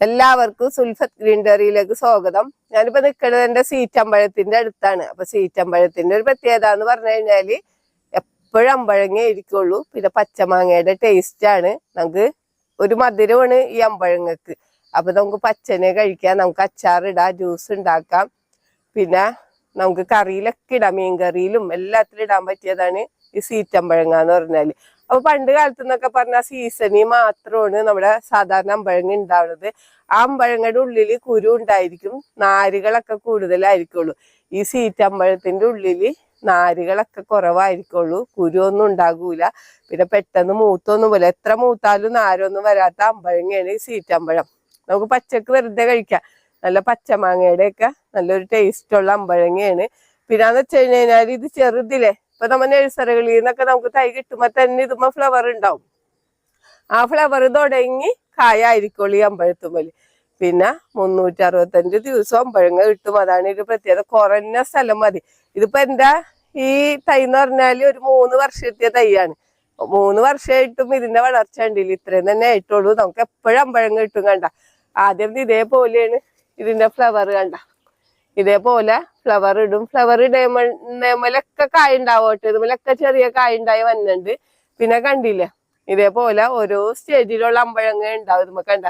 എല്ലാവർക്കും സുൽഫത്ത് ഗ്രീൻ ഡയറിയിലേക്ക് സ്വാഗതം. ഞാനിപ്പോ നിൽക്കുന്നത് എന്റെ സീറ്റമ്പഴത്തിന്റെ അടുത്താണ്. അപ്പൊ സീറ്റമ്പഴത്തിന്റെ ഒരു പ്രത്യേകത എന്ന് പറഞ്ഞു കഴിഞ്ഞാൽ എപ്പോഴും അമ്പഴങ്ങേ ഇരിക്കുള്ളൂ. പിന്നെ പച്ചമാങ്ങയുടെ ടേസ്റ്റ് ആണ്. നമുക്ക് ഒരു മധുരമാണ് ഈ അമ്പഴങ്ങക്ക് അപ്പൊ നമുക്ക് പച്ചനെ കഴിക്കാം. നമുക്ക് അച്ചാറിടാം ജ്യൂസ് ഉണ്ടാക്കാം. പിന്നെ നമുക്ക് കറിയിലൊക്കെ ഇടാം. മീൻ കറിയിലും എല്ലാത്തിലും ഇടാൻ പറ്റിയതാണ് ഈ സീറ്റമ്പഴങ്ങ എന്ന് പറഞ്ഞാൽ. അപ്പൊ പണ്ട് കാലത്ത് എന്നൊക്കെ പറഞ്ഞാൽ സീസണിൽ മാത്രമാണ് നമ്മുടെ സാധാരണ അമ്പഴങ്ങ ഉണ്ടാവുന്നത് ആ അമ്പഴങ്ങയുടെ ഉള്ളിൽ കുരു ഉണ്ടായിരിക്കും നാരുകളൊക്കെ കൂടുതലായിരിക്കുള്ളൂ. ഈ സീറ്റമ്പഴത്തിന്റെ ഉള്ളിൽ നാരുകളൊക്കെ കുറവായിരിക്കുള്ളൂ കുരു ഒന്നും ഉണ്ടാകൂല. പിന്നെ പെട്ടെന്ന് മൂത്തൊന്നും പോലെ എത്ര മൂത്താലും നാരൊന്നും വരാത്ത അമ്പഴങ്ങയാണ് ഈ സീറ്റമ്പഴം നമുക്ക് പച്ചക്ക് വെറുതെ കഴിക്കാം. നല്ല പച്ചമാങ്ങയുടെ ഒക്കെ നല്ലൊരു ടേസ്റ്റ് ഉള്ള അമ്പഴങ്ങയാണ്. പിന്നെന്ന് വെച്ച് കഴിഞ്ഞാൽ ഇത് ചെറുതില്ലേ? ഇപ്പൊ നമ്മ നഴ്സറികളിൽ നിന്നൊക്കെ നമുക്ക് തൈ കിട്ടുമ്പോ തന്നെ ഇതുമ്പോ ഫ്ലവർ ഉണ്ടാവും. ആ ഫ്ലവർ തുടങ്ങി കായായിരിക്കും ഈ അമ്പഴത്തുമ്പൽ പിന്നെ മുന്നൂറ്റി അറുപത്തഞ്ച് ദിവസം അമ്പഴങ്ങ കിട്ടും. അതാണ് ഒരു പ്രത്യേകത. കുറഞ്ഞ സ്ഥലം മതി. ഇതിപ്പോ എന്താ? ഈ തൈ എന്ന് പറഞ്ഞാൽ ഒരു മൂന്ന് വർഷം എത്തിയ തൈയാണ്. മൂന്ന് വർഷമായിട്ടും ഇതിന്റെ വളർച്ച ഉണ്ടല്ലോ ഇത്രയും തന്നെ ആയിട്ടുള്ളൂ. നമുക്ക് എപ്പോഴും അമ്പഴങ്ങ കിട്ടും കണ്ട. ആദ്യം ഇതേപോലെയാണ് ഇതിന്റെ ഫ്ലവർ കണ്ട. ഇതേപോലെ ഫ്ലവർ ഇടും. ഫ്ലവർ ഇടേമലൊക്കെ കായ ഉണ്ടാവട്ടെ ഇതുമലൊക്കെ ചെറിയ കായ ഉണ്ടായി വന്നിട്ടുണ്ട്. പിന്നെ കണ്ടില്ലേ? ഇതേപോലെ ഓരോ സ്റ്റേജിലുള്ള അമ്പഴങ്ങ ഉണ്ടാവും. ഇതുമ്മ കണ്ട?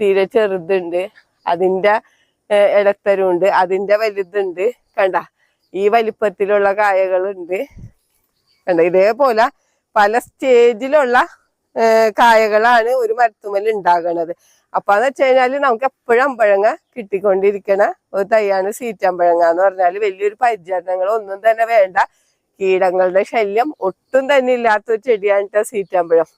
തീരെ ചെറുതുണ്ട്. അതിന്റെ ഇടത്തരമുണ്ട് അതിന്റെ വലുതുണ്ട്. കണ്ട? ഈ വലിപ്പത്തിലുള്ള കായകളുണ്ട്. കണ്ട? ഇതേപോലെ പല സ്റ്റേജിലുള്ള കായകളാണ് ഒരു മരത്തുമ്മൽ ഉണ്ടാകണത്. അപ്പൊ എന്ന് വെച്ച് കഴിഞ്ഞാൽ നമുക്ക് എപ്പോഴും അമ്പഴങ്ങ കിട്ടിക്കൊണ്ടിരിക്കണ ഒരു തൈയാണ് സീറ്റമ്പഴങ്ങ എന്ന് പറഞ്ഞാൽ വലിയൊരു പരിചരണങ്ങൾ ഒന്നും തന്നെ വേണ്ട. കീടങ്ങളുടെ ശല്യം ഒട്ടും തന്നെ ഇല്ലാത്ത ഒരു ചെടിയാണ് സീറ്റമ്പഴം.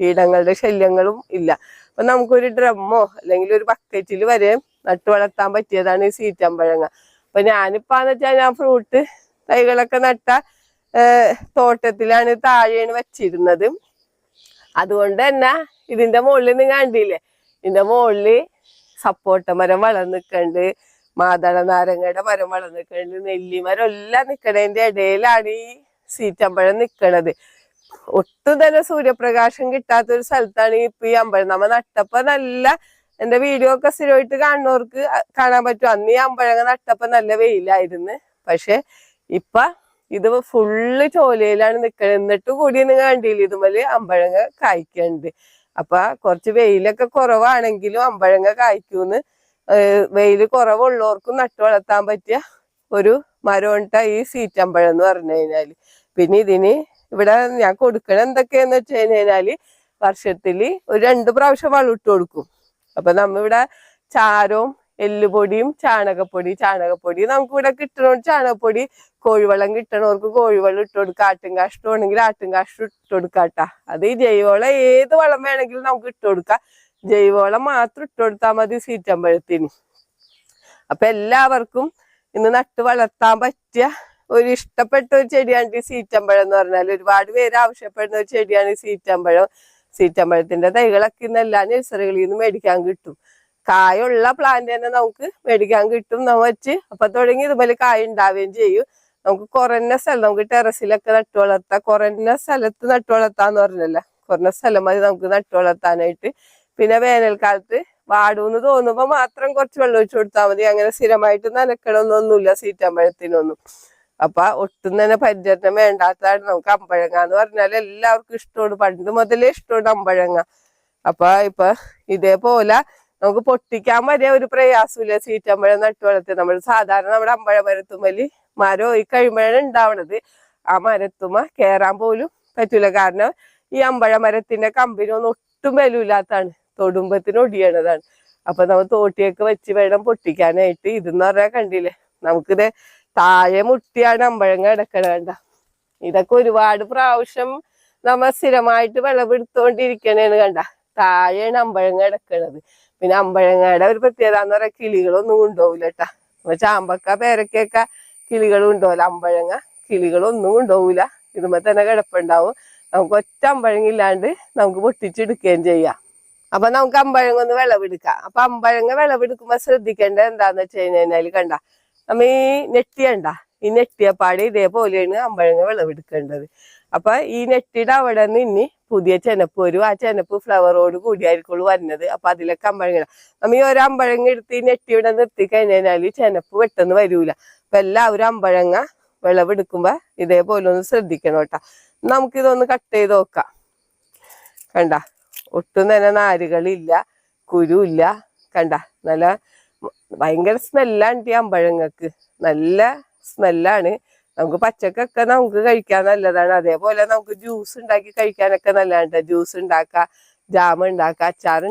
കീടങ്ങളുടെ ശല്യങ്ങളും ഇല്ല. അപ്പൊ നമുക്കൊരു ഡ്രമ്മോ അല്ലെങ്കിൽ ഒരു ബക്കറ്റിൽ വരെ നട്ടു വളർത്താൻ പറ്റിയതാണ് ഈ സീറ്റമ്പഴങ്ങ. അപ്പൊ ഞാനിപ്പാന്ന് വെച്ചാൽ ഞാൻ ഫ്രൂട്ട് തൈകളൊക്കെ നട്ട തോട്ടത്തിലാണ് താഴെയാണ് വെച്ചിരുന്നത്. അതുകൊണ്ട് തന്നെ ഇതിന്റെ മുകളിൽ നിങ്ങൾ കണ്ടില്ലേ? ഇതിന്റെ മുകളിൽ സപ്പോർട്ട മരം വളർന്നു നിൽക്കണ്ട് മാതള നാരങ്ങയുടെ മരം വളർന്നു നിൽക്കണ്ട് നെല്ലിമരം എല്ലാം നിൽക്കണതിന്റെ ഇടയിലാണ് ഈ സീറ്റമ്പഴം നിൽക്കണത് ഒട്ടും തന്നെ സൂര്യപ്രകാശം കിട്ടാത്ത ഒരു സ്ഥലത്താണ് ഇപ്പൊ ഈ അമ്പഴം നമ്മ നട്ടപ്പോ നല്ല എന്റെ വീഡിയോ ഒക്കെ സ്ഥിരമായിട്ട് കാണുന്നവർക്ക് കാണാൻ പറ്റും. അന്ന് ഈ അമ്പഴങ്ങ നട്ടപ്പോ നല്ല വെയിലായിരുന്നു. പക്ഷെ ഇപ്പൊ ഇത് ഫുള്ള് ചോലയിലാണ് നിക്കണത്. എന്നിട്ട് കൂടി നിങ്ങൾ കണ്ടില്ല ഇതുമൽ അമ്പഴങ്ങ കായ്ക്കണ്ട് അപ്പൊ കുറച്ച് വെയിലൊക്കെ കുറവാണെങ്കിലും അമ്പഴങ്ങ കായ്ക്കൂന്ന് വെയിൽ കുറവുള്ളവർക്കും നട്ടു വളർത്താൻ പറ്റിയ ഒരു മരമുണ്ട ഈ സീറ്റമ്പഴം എന്ന് പറഞ്ഞു കഴിഞ്ഞാൽ. പിന്നെ ഇതിന് ഇവിടെ ഞാൻ കൊടുക്കണ എന്തൊക്കെയാന്ന് വെച്ച് കഴിഞ്ഞാൽ വർഷത്തിൽ ഒരു രണ്ട് പ്രാവശ്യം വളം ഇട്ട് കൊടുക്കും. അപ്പൊ നമ്മ ഇവിടെ ചാരവും എല്ലുപൊടിയും ചാണകപ്പൊടി ചാണകപ്പൊടി നമുക്ക് ഇവിടെ കിട്ടണോണ്ട് ചാണകപ്പൊടി കോഴിവെള്ളം കിട്ടണവർക്ക് കോഴിവെള്ളം ഇട്ട് കൊടുക്കുക ആട്ടും കാഷ്ടം ആണെങ്കിൽ ആട്ടും കാഷ്ടം ഇട്ട് കൊടുക്കാട്ടാ. അത് ഈ ജൈവവളം ഏത് വളം വേണമെങ്കിലും നമുക്ക് ഇട്ട് കൊടുക്കാം. ജൈവവളം മാത്രം ഇട്ട് കൊടുത്താൽ മതി സീറ്റമ്പഴത്തിന്. അപ്പൊ എല്ലാവർക്കും ഇന്ന് നട്ട് വളർത്താൻ പറ്റിയ ഒരു ഇഷ്ടപ്പെട്ട ഒരു ചെടിയാണ് ഈ സീറ്റമ്പഴം എന്ന് പറഞ്ഞാൽ ഒരുപാട് പേര് ആവശ്യപ്പെടുന്ന ഒരു ചെടിയാണ് ഈ സീറ്റമ്പഴം. സീറ്റമ്പഴത്തിന്റെ തൈകളൊക്കെ ഇന്ന് എല്ലാ നഴ്സറികളിൽ നിന്ന് മേടിക്കാൻ കിട്ടും. കായുള്ള പ്ലാന്റ് തന്നെ നമുക്ക് മേടിക്കാൻ കിട്ടും നമ്മ വെച്ച്. അപ്പൊ തുടങ്ങി ഇതുപോലെ കായ ഉണ്ടാവുകയും ചെയ്യും. നമുക്ക് കുറഞ്ഞ സ്ഥലം നമുക്ക് ടെറസിലൊക്കെ നട്ടു വളർത്താം. കുറഞ്ഞ സ്ഥലത്ത് നട്ടു വളർത്താന്ന് പറഞ്ഞല്ലോ? കുറഞ്ഞ സ്ഥലം മതി നമുക്ക് നട്ടു വളർത്താനായിട്ട്. പിന്നെ വേനൽക്കാലത്ത് വാടൂന്ന് തോന്നുമ്പോ മാത്രം കുറച്ച് വെള്ളം ഒഴിച്ചു കൊടുത്താൽ മതി. അങ്ങനെ സ്ഥിരമായിട്ട് നനക്കണമെന്നൊന്നുമില്ല സീറ്റമ്പഴത്തിനൊന്നും അപ്പൊ ഒട്ടും തന്നെ പരിചരണം വേണ്ടാത്തതാണ് നമുക്ക് അമ്പഴങ്ങ എന്ന് പറഞ്ഞാൽ എല്ലാവർക്കും ഇഷ്ടമാണ്. പണ്ട് മുതലേ ഇഷ്ടമാണ് അമ്പഴങ്ങ. അപ്പൊ ഇപ്പൊ ഇതേപോലെ നമുക്ക് പൊട്ടിക്കാൻ വരെ ഒരു പ്രയാസമില്ല. സീറ്റമ്പഴം നട്ടു വളർത്തി നമ്മൾ സാധാരണ നമ്മുടെ അമ്പഴ മരത്തുമ്മൽ മരം ഈ കഴിയുമ്പോഴാണ് ഉണ്ടാവണത്. ആ മരത്തുമ കയറാൻ പോലും പറ്റൂല. കാരണം ഈ അമ്പഴ മരത്തിന്റെ കമ്പിനൊന്നും ഒട്ടും വിലയില്ലാത്തതാണ്. തൊടുമ്പത്തിന് ഒടിയണതാണ്. അപ്പൊ നമ്മൾ തോട്ടിയൊക്കെ വെച്ച് വേണം പൊട്ടിക്കാനായിട്ട്. ഇതെന്ന് പറഞ്ഞാൽ കണ്ടില്ലേ? നമുക്കിത് താഴെ മുട്ടിയാണ് അമ്പഴങ്ങ കിടക്കണ വേണ്ട ഇതൊക്കെ ഒരുപാട് പ്രാവശ്യം നമ്മ സ്ഥിരമായിട്ട് വിളവെടുത്തോണ്ടിരിക്കണേന്ന് കണ്ട. താഴെയാണ് അമ്പഴങ്ങ കിടക്കണത്. പിന്നെ അമ്പഴങ്ങയുടെ ഒരു പ്രത്യേകത എന്ന് പറയാ കിളികളൊന്നും കൊണ്ടുപോകില്ല കേട്ടാ ചാമ്പക്ക പേരക്കൊക്കെ കിളികൾ കൊണ്ടുപോകില്ല അമ്പഴങ്ങ കിളികളൊന്നും കൊണ്ടുപോകില്ല ഇതുമ്പോ തന്നെ കിടപ്പുണ്ടാവും. നമുക്ക് ഒറ്റ അമ്പഴങ്ങ ഇല്ലാണ്ട് നമുക്ക് പൊട്ടിച്ചെടുക്കുകയും ചെയ്യാം. അപ്പൊ നമുക്ക് അമ്പഴങ്ങ ഒന്ന് വിളവെടുക്കാം. അപ്പൊ അമ്പഴങ്ങ വിളവെടുക്കുമ്പോ ശ്രദ്ധിക്കേണ്ടത് എന്താന്ന് വെച്ച് കഴിഞ്ഞാൽ കണ്ട നമ്മ ഈ നെട്ടിയണ്ട ഈ നെട്ടിയപ്പാട് ഇതേപോലെയാണ് അമ്പഴങ്ങ വിളവെടുക്കേണ്ടത്. അപ്പൊ ഈ നെട്ടിയുടെ അവിടെ നിന്ന് പുതിയ ചെനപ്പ് വരും. ആ ചെനപ്പ് ഫ്ലവറോട് കൂടിയായിരിക്കുള്ളൂ വരുന്നത് അപ്പൊ അതിലൊക്കെ അമ്പഴങ്ങ നമ്മ ഈ ഒരു അമ്പഴങ്ങ എടുത്ത് നെറ്റി ഇവിടെ നിർത്തി കഴിഞ്ഞാൽ ചെനപ്പ് പെട്ടെന്ന് വരൂല. അപ്പൊ എല്ലാവരും അമ്പഴങ്ങ വിളവെടുക്കുമ്പോ ഇതേപോലെ ഒന്ന് ശ്രദ്ധിക്കണം കേട്ടാ. നമുക്കിതൊന്ന് കട്ട് ചെയ്ത് നോക്കാം. കണ്ട? ഒട്ടും തന്നെ നാരുകളില്ല കുരുല്ല കണ്ട? നല്ല ഭയങ്കര സ്മെല്ലാണ് ഈ അമ്പഴങ്ങക്ക് നല്ല സ്മെല്ലാണ് നമുക്ക് പച്ചക്കൊക്കെ നമുക്ക് കഴിക്കാൻ നല്ലതാണ്. അതേപോലെ നമുക്ക് ജ്യൂസ് ഉണ്ടാക്കി കഴിക്കാനൊക്കെ നല്ലതാണ് ജ്യൂസ് ഉണ്ടാക്കാം ജാം ഉണ്ടാക്കാം അച്ചാർ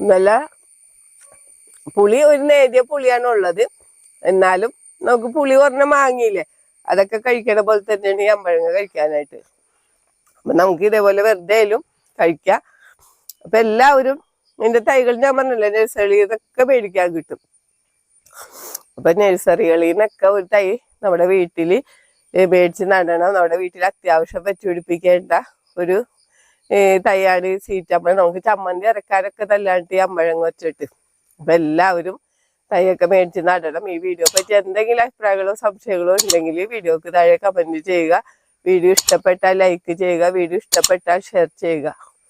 നല്ല പുളി ഒരു നേരിയ പുളിയാണ് ഉള്ളത്. എന്നാലും നമുക്ക് പുളി പറഞ്ഞ മാങ്ങിയില്ലേ? അതൊക്കെ കഴിക്കണ പോലെ തന്നെയാണ് ഈ അമ്പഴങ്ങ കഴിക്കാനായിട്ട്. അപ്പൊ നമുക്ക് ഇതേപോലെ വെറുതെയും കഴിക്കാം. അപ്പൊ എല്ലാവരും എന്റെ തൈകൾ ഞാൻ പറഞ്ഞില്ലേ നഴ്സറിയിൽ നിന്നൊക്കെ മേടിക്കാൻ കിട്ടും. അപ്പൊ നഴ്സറികളിൽ നിന്നൊക്കെ ഒരു തൈ നമ്മുടെ വീട്ടിൽ മേടിച്ച് നടണം. നമ്മുടെ വീട്ടിൽ അത്യാവശ്യം വെച്ചുപിടിപ്പിക്കേണ്ട ഒരു തൈയാണ് സീറ്റമ്പഴം നമുക്ക് ചമ്മന്തി ഇറക്കാനൊക്കെ തല്ലാണ്ട് ഈ വെച്ചിട്ട്. അപ്പൊ എല്ലാവരും തൈയൊക്കെ മേടിച്ച് നടണം. ഈ വീഡിയോ പറ്റി എന്തെങ്കിലും അഭിപ്രായങ്ങളോ സംശയങ്ങളോ ഉണ്ടെങ്കിൽ വീഡിയോക്ക് താഴെ കമന്റ് ചെയ്യുക. വീഡിയോ ഇഷ്ടപ്പെട്ടാൽ ലൈക്ക് ചെയ്യുക. വീഡിയോ ഇഷ്ടപ്പെട്ടാൽ ഷെയർ ചെയ്യുക.